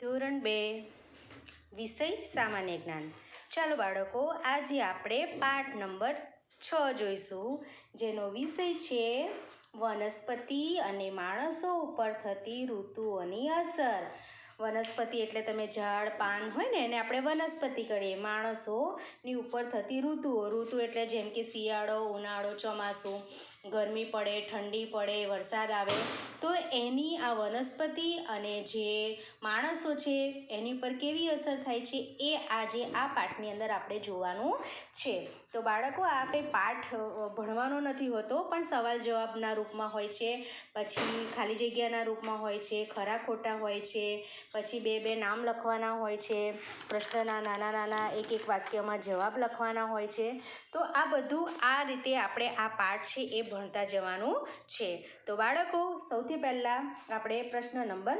ધોરણ બે, વિષય સામાન્ય જ્ઞાન. ચાલો બાળકો, આજે આપણે પાઠ નંબર છ જોઈશું, જેનો વિષય છે વનસ્પતિ અને માણસો ઉપર થતી ઋતુઓની અસર. વનસ્પતિ એટલે તમે ઝાડ, પાન હોય ને, એને આપણે વનસ્પતિ કરીએ માણસોની ઉપર થતી ઋતુઓ. ઋતુ એટલે જેમ કે શિયાળો, ઉનાળો, ચોમાસું. ગરમી પડે, ઠંડી પડે, વરસાદ આવે, તો એની આ વનસ્પતિ અને જે માણસો છે, એની પર કેવી અસર થાય છે, એ આજે આ પાઠની અંદર આપણે જોવાનું છે. તો બાળકો, આ કંઈ પાઠ ભણવાનો નથી હોતો, પણ સવાલ જવાબના રૂપમાં હોય છે, પછી ખાલી જગ્યાના રૂપમાં હોય છે, ખરા ખોટા હોય છે, પછી બે બે નામ લખવાના હોય છે, પ્રશ્નના નાના નાના એક એક વાક્યમાં જવાબ લખવાના હોય છે. તો આ બધું આ રીતે આપણે આ પાઠ છે, એ ભણતા જવાનું છે. તો બાળકો, સૌથી પહેલાં આપણે પ્રશ્ન નંબર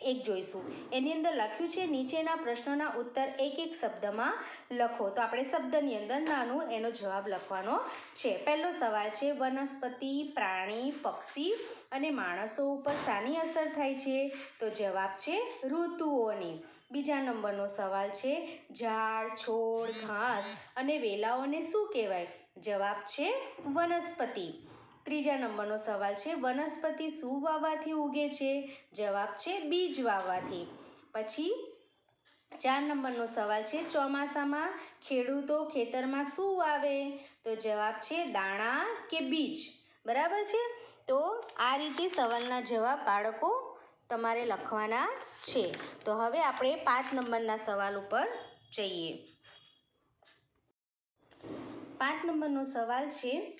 એક જોઈશું. એની અંદર લખ્યું છે, નીચેના પ્રશ્નોના ઉત્તર એક એક શબ્દમાં લખો. તો આપણે શબ્દની અંદર નાનું એનો જવાબ લખવાનો છે. પહેલો સવાલ છે, વનસ્પતિ, પ્રાણી, પક્ષી અને માણસો ઉપર શાની અસર થાય છે? તો જવાબ છે, ઋતુઓની. બીજા નંબરનો સવાલ છે, ઝાડ, છોડ, ઘાસ અને વેલાઓને શું કહેવાય? જવાબ છે વનસ્પતિ. ત્રીજા નંબરનો સવાલ છે, વનસ્પતિ શું વાવવાથી ઉગે છે? જવાબ છે, બીજ વાવવાથી પછી ચાર નંબરનો સવાલ છે, ચોમાસામાં ખેડૂતો ખેતરમાં શું વાવે? તો જવાબ છે, દાણા કે બીજ. બરાબર છે? તો આ રીતે સવાલના જવાબ બાળકો તમારે લખવાના છે. તો હવે આપણે પાંચ નંબરના સવાલ ઉપર જઈએ. પાંચ નંબરનો સવાલ છે,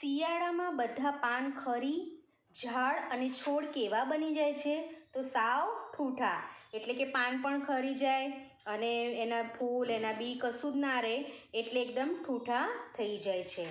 શિયાળામાં બધા પાન ખરી, ઝાડ અને છોડ કેવા બની જાય છે? તો સાવ ઠૂઠા. એટલે કે પાન પણ ખરી જાય અને એના ફૂલ, એના બી કશું જ ના રહે એટલે એકદમ ઠૂઠા થઈ જાય છે.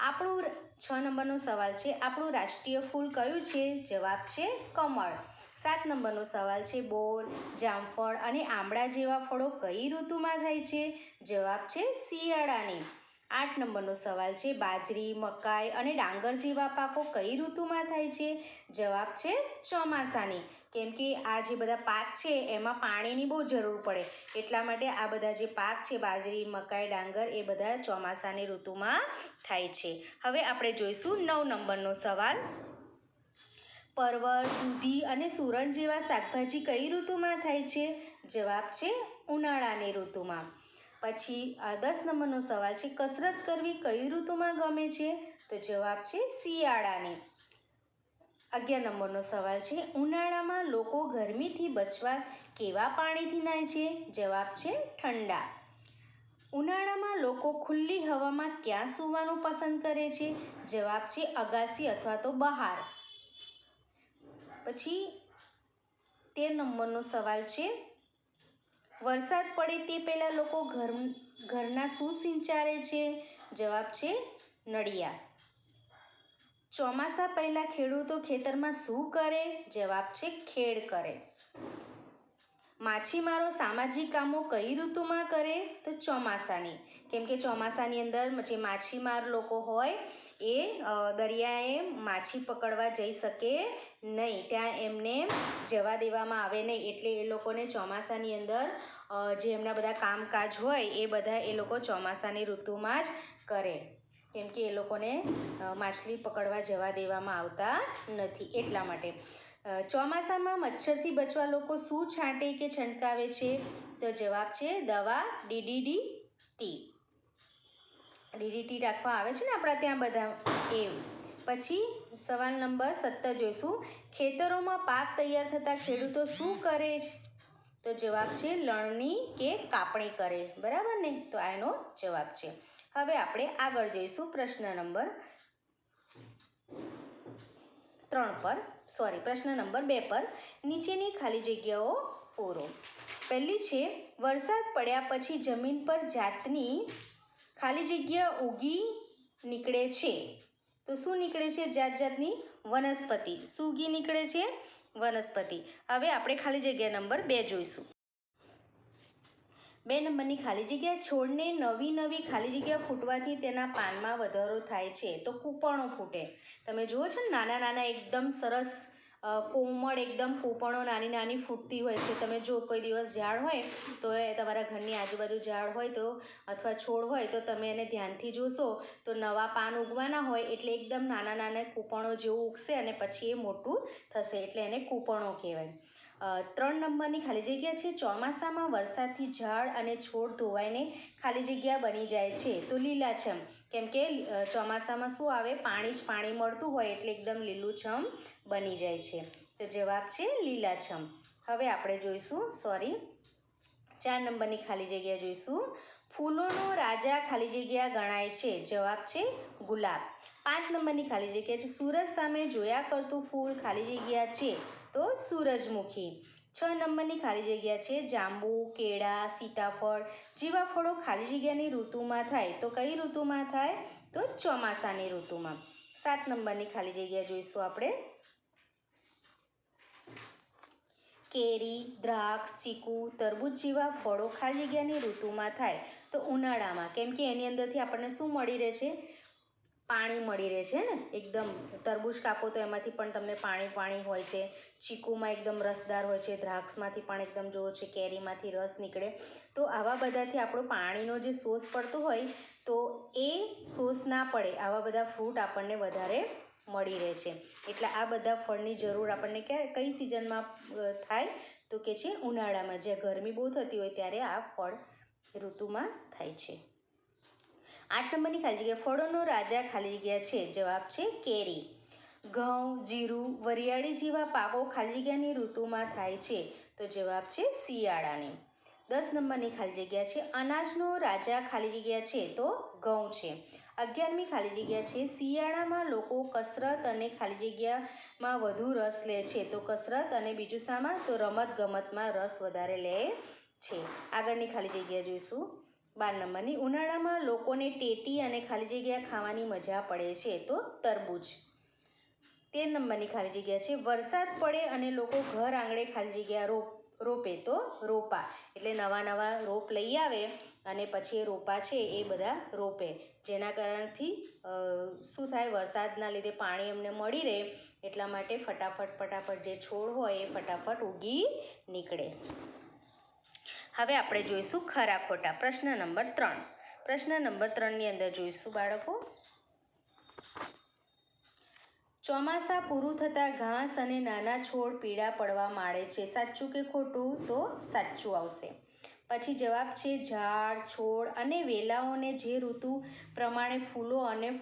આપણું છ નંબરનો સવાલ છે, આપણું રાષ્ટ્રીય ફૂલ કયું છે? જવાબ છે, કમળ. સાત નંબરનો સવાલ છે, બોર, જામફળ અને આંબળા જેવા ફળો કઈ ઋતુમાં થાય છે? જવાબ છે, શિયાળાની. આઠ નંબરનો સવાલ છે, બાજરી, મકાઈ અને ડાંગર જેવા પાકો કઈ ઋતુમાં થાય છે? જવાબ છે, ચોમાસાની. કેમ કે આ જે બધા પાક છે, એમાં પાણીની બહુ જરૂર પડે. એટલા માટે આ બધા જે પાક છે, બાજરી, મકાઈ, ડાંગર, એ બધા ચોમાસાની ઋતુમાં થાય છે. હવે આપણે જોઈશું નવ નંબરનો સવાલ. પરવળ, દૂધી અને સુરણ જેવા શાકભાજી કઈ ઋતુમાં થાય છે? જવાબ છે, ઉનાળાની ઋતુમાં. પછી આ દસ નંબરનો સવાલ છે, કસરત કરવી કઈ ઋતુમાં ગમે છે? તો જવાબ છે શિયાળાની. અગિયાર નંબરનો સવાલ છે, ઉનાળામાં લોકો ગરમીથી બચવા કેવા પાણીથી નાય છે? જવાબ છે ઠંડા. ઉનાળામાં લોકો ખુલ્લી હવામાં ક્યાં સૂવાનું પસંદ કરે છે? જવાબ છે અગાસી અથવા તો બહાર. પછી તેર નંબરનો સવાલ છે વરસાદ પડે તે પહેલાં લોકો ઘર, ઘરના શું સિંચારે છે? જવાબ છે નળિયા. ચોમાસા પહેલાં ખેડૂતો ખેતરમાં શું કરે? જવાબ છે ખેડ કરે. માછીમારો સામાજિક કામો કઈ ઋતુમાં કરે? તો ચોમાસાની. કેમ કે ચોમાસાની અંદર જે માછીમાર લોકો હોય, એ દરિયાએ માછી પકડવા જઈ શકે નહીં. ત્યાં એમને જવા દેવામાં આવે નહીં. એટલે એ લોકોને ચોમાસાની અંદર જે એમના બધા કામકાજ હોય, એ બધા એ લોકો ચોમાસાની ઋતુમાં જ કરે. કેમ કે એ લોકોને માછલી પકડવા જવા દેવામાં આવતા નથી. એટલા માટે. ચોમાસામાં મચ્છરથી બચવા લોકો શું છાંટે કે છંટકાવે છે? તો જવાબ છે દવા ડીડીડી ટી. ડીડીટી રાખવા આવે છે ને આપણા ત્યાં બધા એમ. પછી સવાલ નંબર સત્તર જોઈશું. ખેતરોમાં પાક તૈયાર થતાં ખેડૂતો શું કરે છે? તો જવાબ છે લણણી કે કાપણી કરે. બરાબર ને? તો આ એનો જવાબ છે. હવે આપણે આગળ જોઈશું પ્રશ્ન નંબર ત્રણ પર. સોરી, પ્રશ્ન નંબર બે પર નીચેની ખાલી જગ્યાઓ પૂરો પહેલી છે, વરસાદ પડ્યા પછી જમીન પર જાતની ખાલી જગ્યા ઉગી નીકળે છે. તો શું નીકળે છે? જાત જાતની વનસ્પતિ. શું ઉગી નીકળે છે? વનસ્પતિ. હવે આપણે ખાલી જગ્યા નંબર બે જોઈશું. બે નંબરની ખાલી જગ્યા છોડને નવી નવી ખાલી જગ્યા ફૂટવાથી તેના પાનમાં વધારો થાય છે તો કૂંપણો ફૂટે. તમે જુઓ છો નાના નાના એકદમ સરસ કોમળ એકદમ કૂંપણો નાની નાની ફૂટતી હોય છે. તમે જો કોઈ દિવસ ઝાડ હોય, તો એ તમારા ઘરની આજુબાજુ ઝાડ હોય તો અથવા છોડ હોય, તો તમે એને ધ્યાનથી જોશો. તો નવા પાન ઉગવાના હોય, એટલે એકદમ નાના નાના કૂપણો જેવું ઉગશે અને પછી એ મોટું થશે, એટલે એને કૂપણો કહેવાય. ત્રણ નંબરની ખાલી જગ્યા છે. ચોમાસામાં વરસાદથી ઝાડ અને છોડ ધોવાઈને ખાલી જગ્યા બની જાય છે. તો લીલાછમ કેમ કે ચોમાસામાં શું આવે? પાણી જ પાણી મળતું હોય, એટલે એકદમ લીલુંછમ બની જાય છે. તો જવાબ છે લીલાછમ. હવે આપણે જોઈશું સોરી ચાર નંબરની ખાલી જગ્યા જોઈશું. ફૂલોનો રાજા ખાલી જગ્યા ગણાય છે. જવાબ છે ગુલાબ. પાંચ નંબરની ખાલી જગ્યા છે. સૂરજ સામે જોયા કરતું ફૂલ ખાલી જગ્યા છે તો સૂરજમુખી. છ નંબરની ખાલી જગ્યા છે જાંબુ, કેળા, સીતાફળ જેવા ફળો ખાલી જગ્યાની ઋતુમાં થાય. તો કઈ ઋતુમાં થાય? તો ચોમાસાની ઋતુમાં. સાત નંબરની ખાલી જગ્યા જોઈશું આપણે. કેરી, દ્રાક્ષ, ચીકુ, તરબૂચ જેવા ફળો ખાલી જગ્યાની ઋતુમાં થાય તો ઉનાળામાં. કેમ કે એની અંદરથી આપણને શું મળી રહે છે? પાણી મળી રહે છે ને? એકદમ તરબૂચ કાપો તો એમાંથી પણ તમને પાણી પાણી હોય છે. ચીકુમાં એકદમ રસદાર હોય છે. દ્રાક્ષમાંથી પણ એકદમ જોવો છે, કેરીમાંથી રસ નીકળે. તો આવા બધાથી આપણો પાણીનો જે સોસ પડતો હોય તો એ સોસ ના પડે. આવા બધા ફ્રૂટ આપણને વધારે મળી રહે છે. એટલે આ બધા ફળની જરૂર આપણને ક્યારે કઈ સિઝનમાં થાય? તો કે છે ઉનાળામાં, જ્યાં ગરમી બહુ થતી હોય ત્યારે આ ફળ ઋતુમાં થાય છે. આઠ નંબરની ખાલી જગ્યા ફળોનો રાજા ખાલી જગ્યા છે. જવાબ છે કેરી. ઘઉં, જીરું, વરિયાળી જેવા પાકો ખાલી જગ્યાની ઋતુમાં થાય છે. તો જવાબ છે શિયાળાની. દસ નંબરની ખાલી જગ્યા છે. અનાજનો રાજા ખાલી જગ્યા છે તો ઘઉં છે. અગિયારમી ખાલી જગ્યા છે. શિયાળામાં લોકો કસરત અને ખાલી જગ્યામાં વધુ રસ લે છે. તો કસરત અને બીજું શામાં? તો રમત ગમતમાં રસ વધારે લે છે. આગળની ખાલી જગ્યા જોઈશું. બાર નંબરની. ઉનાળામાં લોકોને ટેટી અને ખાલી જગ્યા ખાવાની મજા પડે છે. તો તરબૂચ. તેર નંબરની ખાલી જગ્યા છે. વરસાદ પડે અને લોકો ઘર આંગણે ખાલી જગ્યા રોપ, રોપે. તો રોપા. એટલે નવા નવા રોપ લઈ આવે. અને પછી એ રોપા છે એ બધા રોપે. જેના કારણથી શું થાય, વરસાદના લીધે પાણી એમને મળી રહે, એટલા માટે ફટાફટ ફટાફટ જે છોડ હોય એ ફટાફટ ઉગી નીકળે. હવે આપણે જોઈશું ખરા ખોટા. પ્રશ્ન નંબર ત્રણ. પ્રશ્ન નંબર ત્રણની અંદર જોઈશું બાળકો. ચોમાસા પૂરું થતાં ઘાસ અને નાના છોડ પીળા પડવા માંડે છે. સાચું કે ખોટું? તો સાચું આવશે. પછી જવાબ છે ઝાડ, છોડ અને વેલાઓને જે ઋતુ પ્રમાણે ફૂલો અને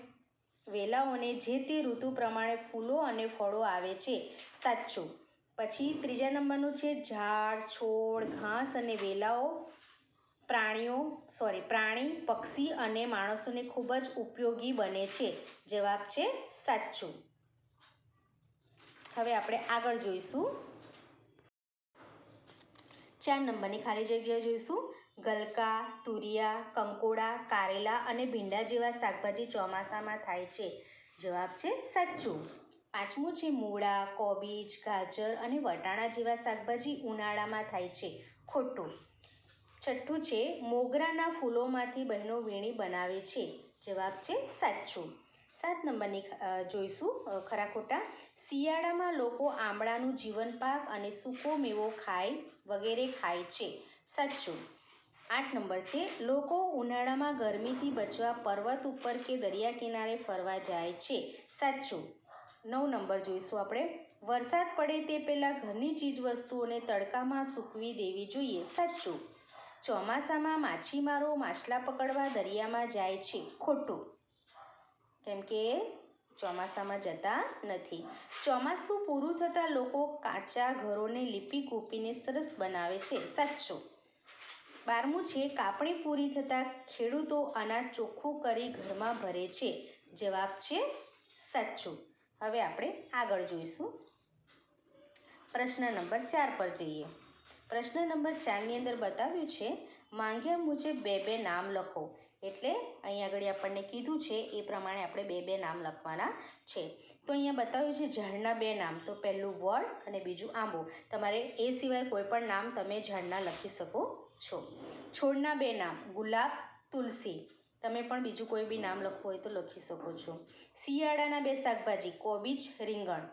વેલાઓને જે તે ઋતુ પ્રમાણે ફૂલો અને ફળો આવે છે, સાચું. પછી ત્રીજા નંબરનું છે ઝાડ, છોડ, ઘાસ અને વેલાઓ. પ્રાણીઓ સોરી પ્રાણી, પક્ષી અને માણસોને ખૂબ જ ઉપયોગી બને છે. જવાબ છે સાચું. હવે આપણે આગળ જોઈશું. ચાર નંબરની ખાલી જગ્યા જોઈશું. ગલકા, તુરિયા, કંકોડા, કારેલા અને ભીંડા જેવા શાકભાજી ચોમાસામાં થાય છે. જવાબ છે સાચું. પાંચમું છે મૂળા, કોબીજ, ગાજર અને વટાણા જેવા શાકભાજી ઉનાળામાં થાય છે. ખોટું. છઠ્ઠું છે મોગરાના ફૂલોમાંથી બહેનો વીણી બનાવે છે. જવાબ છે સાચું. સાત નંબરની જોઈશું ખરા ખોટા. શિયાળામાં લોકો આંબળાનું જીવન પાક અને સૂકો મેવો ખાય વગેરે ખાય છે. સાચું. આઠ નંબર છે, લોકો ઉનાળામાં ગરમીથી બચવા પર્વત ઉપર કે દરિયા કિનારે ફરવા જાય છે. સાચું. નવ નંબર જોઈશું આપણે. વરસાદ પડે તે પહેલાં ઘરની ચીજ વસ્તુઓને તડકામાં સૂકવી દેવી જોઈએ. સાચું. ચોમાસામાં માછીમારો માછલા પકડવા દરિયામાં જાય છે. ખોટું. કેમ કે ચોમાસામાં જતા નથી. ચોમાસું પૂરું થતાં લોકો કાચા ઘરોને લીપી કૂપીને સરસ બનાવે છે. સાચું. બારમું છે, કાપણી પૂરી થતાં ખેડૂતો અનાજ ચોખ્ખું કરી ઘરમાં ભરે છે. જવાબ છે, સાચું. હવે આપણે આગળ જોઈશું. પ્રશ્ન નંબર ચાર પર જઈએ. પ્રશ્ન નંબર ચારની અંદર બતાવ્યું છે, માંગ્યા મુજબ બે બે નામ લખો. એટલે અહીંયા આગળ આપણને કીધું છે, એ પ્રમાણે આપણે બે બે નામ લખવાના છે. તો અહીંયા બતાવ્યું છે ઝાડના બે નામ, તો પહેલું વડ અને બીજું આંબો. તમારે એ સિવાય કોઈ પણ નામ તમે ઝાડના લખી શકો છો. છોડના બે નામ, ગુલાબ, તુલસી. તમે પણ બીજું કોઈ બી નામ લખવું હોય તો લખી શકો છો. શિયાળાના બે શાકભાજી, કોબીજ, રીંગણ.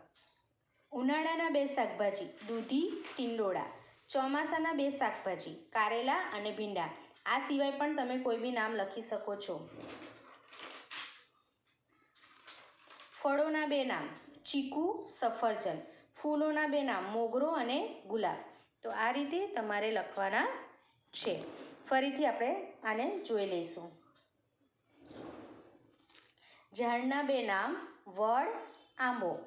ઉનાળાના બે શાકભાજી, દૂધી, ટિંડોળા. ચોમાસાના બે શાકભાજી, કારેલા અને ભીંડા. આ સિવાય પણ તમે કોઈ બી નામ લખી શકો છો. ફળોના બે નામ, ચીકુ, સફરજન. ફૂલોના બે નામ, મોગરો અને ગુલાબ. તો આ રીતે તમારે લખવાના છે. ફરીથી આપણે આને જોઈ લઈશું. ઝાડના બે નામ, વડ, આંબો.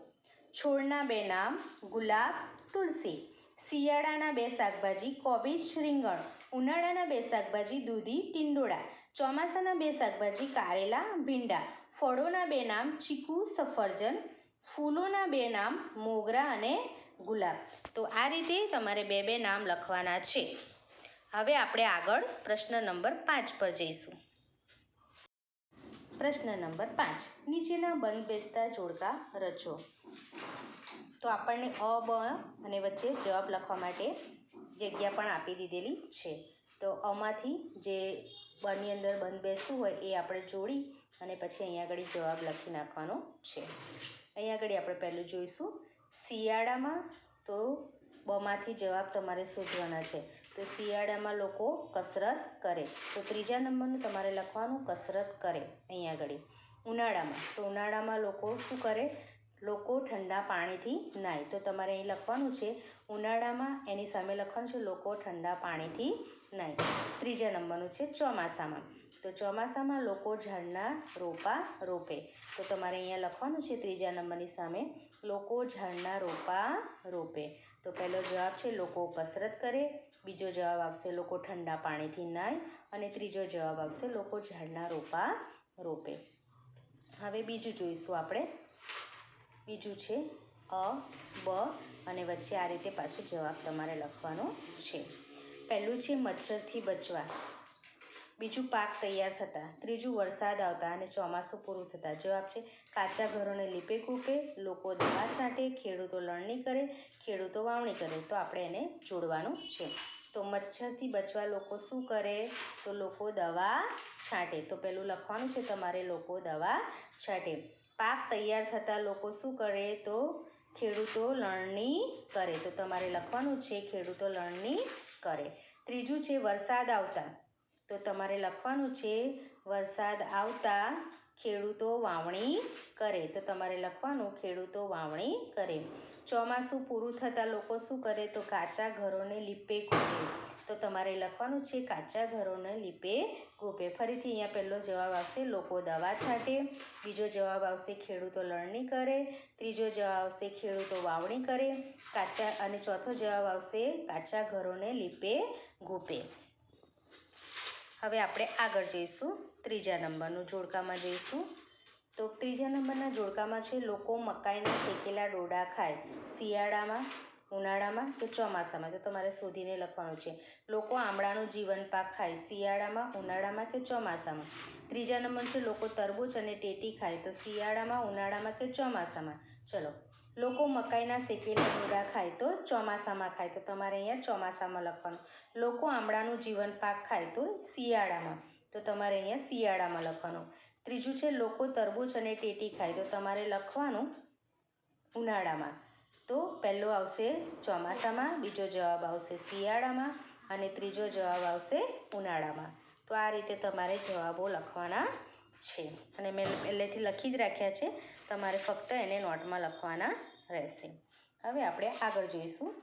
છોડના બે નામ, ગુલાબ, તુલસી. શિયાળાના બે શાકભાજી, કોબીજ, રીંગણ. ઉનાળાના બે શાકભાજી દૂધી, ટિંડોળા. ચોમાસાના બે શાકભાજી કારેલા, ભીંડા. ફળોના બે નામ ચીકુ, સફરજન. ફૂલોના બે નામ મોગરા અને ગુલાબ. તો આ રીતે તમારે બે બે નામ લખવાના છે. હવે આપણે આગળ પ્રશ્ન નંબર પાંચ પર જઈશું. પ્રશ્ન નંબર પાંચ. નીચેના બંધ બેસતા જોડકા રચો. તો આપણને અ, બ અને વચ્ચે જવાબ લખવા માટે જગ્યા પણ આપી દીધેલી છે. તો આમાંથી જે બની અંદર બંધ બેસતું હોય એ આપણે જોડી અને પછી અહીંયા આગળ જવાબ લખી નાખવાનો છે. અહીંયા આગળ આપણે પહેલું જોઈશું. શિયાળામાં તો બમાંથી જવાબ તમારે શોધવાના છે. તો શિયાળામાં લોકો કસરત કરે. તો ત્રીજા નંબરનું તમારે લખવાનું કસરત કરે. અહીંયા આગળ. ઉનાળામાં. તો ઉનાળામાં લોકો શું કરે? લોકો ઠંડા પાણીથી નાય તો તમારે અહીં લખવાનું છે, ઉનાળામાં એની સામે લખવાનું છે, લોકો ઠંડા પાણીથી નાય ત્રીજા નંબરનું છે, ચોમાસામાં. તો ચોમાસામાં લોકો ઝાડના રોપા રોપે. તો તમારે અહીંયા લખવાનું છે, ત્રીજા નંબરની સામે, લોકો ઝાડના રોપા રોપે. તો પહેલો જવાબ છે, લોકો કસરત કરે. બીજો જવાબ આવશે, લોકો ઠંડા પાણીથી નાય અને ત્રીજો જવાબ આવશે, લોકો ઝાડના રોપા રોપે. હવે બીજું જોઈશું આપણે. બીજું છે, અ, બ, અને વચ્ચે આ રીતે પાછો જવાબ તમારે લખવાનો છે. પહેલું છે, મચ્છરથી બચવા. બીજું, પાક તૈયાર થતાં. ત્રીજું, વરસાદ આવતા અને ચોમાસું પૂરું થતાં. જવાબ છે, કાચા ઘરોને લીપે કૂપે, લોકો દવા છાંટે, ખેડૂતો લણણી કરે, ખેડૂતો વાવણી કરે. તો આપણે એને જોડવાનું છે. તો મચ્છરથી બચવા લોકો શું કરે? તો લોકો દવા છાંટે. તો પેલું લખવાનું છે, તમારે લોકો દવા છાંટે. પાક તૈયાર થતાં લોકો શું કરે તો ખેડૂતો લણણી કરે. તો તમારે લખવાનું છે ખેડૂતો લણણી કરે. ત્રીજું છે વરસાદ આવતા. તો તમારે લખવાનું છે વરસાદ આવતા ખેડૂતો વાવણી કરે. તો તમારે લખવાનું, ખેડૂતો વાવણી કરે. ચોમાસું પૂરું થતાં લોકો શું કરે? તો કાચા ઘરોને લીપે ગોપે તો તમારે લખવાનું છે, કાચા ઘરોને લીપે ગોપે ફરીથી અહીંયા પહેલો જવાબ આવશે, લોકો દવા છાંટે. બીજો જવાબ આવશે, ખેડૂતો લણણી કરે. ત્રીજો જવાબ આવશે, ખેડૂતો વાવણી કરે. કાચા અને ચોથો જવાબ આવશે, કાચા ઘરોને લીપે ગોપે હવે આપણે આગળ જઈશું. ત્રીજા નંબરનું જોડકામાં જઈશું. તો ત્રીજા નંબરના જોડકામાં છે, લોકો મકાઈના શેકેલા ડોડા ખાય. શિયાળામાં, ઉનાળામાં કે ચોમાસામાં? તો તમારે શોધીને લખવાનું છે. લોકો આમળાનું જીવન પાક ખાય. શિયાળામાં, ઉનાળામાં કે ચોમાસામાં? ત્રીજા નંબર છે, લોકો તરબૂચ અને ટેટી ખાય. તો શિયાળામાં, ઉનાળામાં કે ચોમાસામાં? ચલો. લોકો મકાઈના શેકેલા ડોડા ખાય. તો ચોમાસામાં ખાય. તો તમારે અહીંયા ચોમાસામાં લખવાનું. લોકો આમળાનું જીવન પાક ખાય. તો શિયાળામાં. તો તમારે અહીંયા શિયાળામાં લખવાનું. ત્રીજું છે, લોકો તરબૂચ અને ટેટી ખાય. તો તમારે લખવાનું ઉનાળામાં. તો પહેલો આવશે ચોમાસામાં, બીજો જવાબ આવશે શિયાળામાં અને ત્રીજો જવાબ આવશે ઉનાળામાં. તો આ રીતે તમારે જવાબો લખવાના છે. અને મેં પહેલેથી લખી જ રાખ્યા છે. તમારે ફક્ત એને નોટમાં લખવાના રહેશે. હવે આપણે આગળ જોઈશું.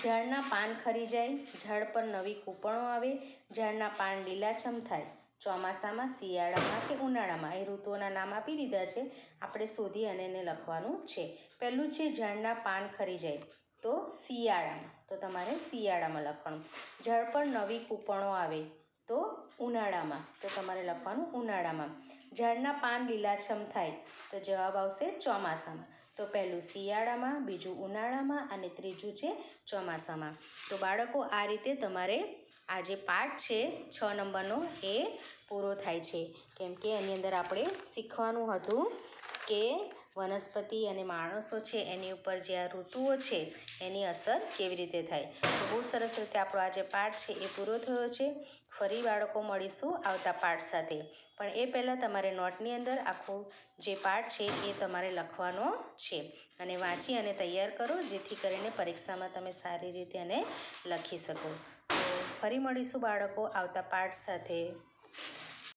ઝાડના પાન ખરી જાય, ઝાડ પર નવી કૂપણો આવે, ઝાડના પાન લીલાછમ થાય. ચોમાસામાં શિયાળામાં કે ઉનાળામાં એ ઋતુઓના નામ આપી દીધા છે. આપણે શોધી અને એને લખવાનું છે. પહેલું છે ઝાડના પાન ખરી જાય. તો શિયાળામાં, તો તમારે શિયાળામાં લખવાનું. ઝાડ પર નવી કૂપણો આવે, તો ઉનાળામાં, તો તમારે લખવાનું ઉનાળામાં. ઝાડના પાન લીલાછમ થાય, તો જવાબ આવશે ચોમાસામાં. તો પહેલું શિયાળામાં, બીજું ઉનાળામાં અને ત્રીજું છે ચોમાસામાં. તો બાળકો, આ રીતે તમારે આ જે પાઠ છે, છ નંબરનો, એ પૂરો થાય છે. કેમ કે એની અંદર આપણે શીખવાનું હતું કે વનસ્પતિ અને માણસો છે એની ઉપર જે આ ઋતુઓ છે એની અસર કેવી રીતે થાય? તો બહુ સરસ રીતે આપણો આ જે પાઠ છે એ પૂરો થયો છે. ફરી બાળકો મળીશું આવતા પાઠ સાથે. પણ એ પહેલાં તમારે નોટની અંદર આખું જે પાઠ છે એ તમારે લખવાનો છે. અને વાંચી અને તૈયાર કરો, જેથી કરીને પરીક્ષામાં તમે સારી રીતે એને લખી શકો. તો ફરી મળીશું બાળકો આવતા પાઠ સાથે.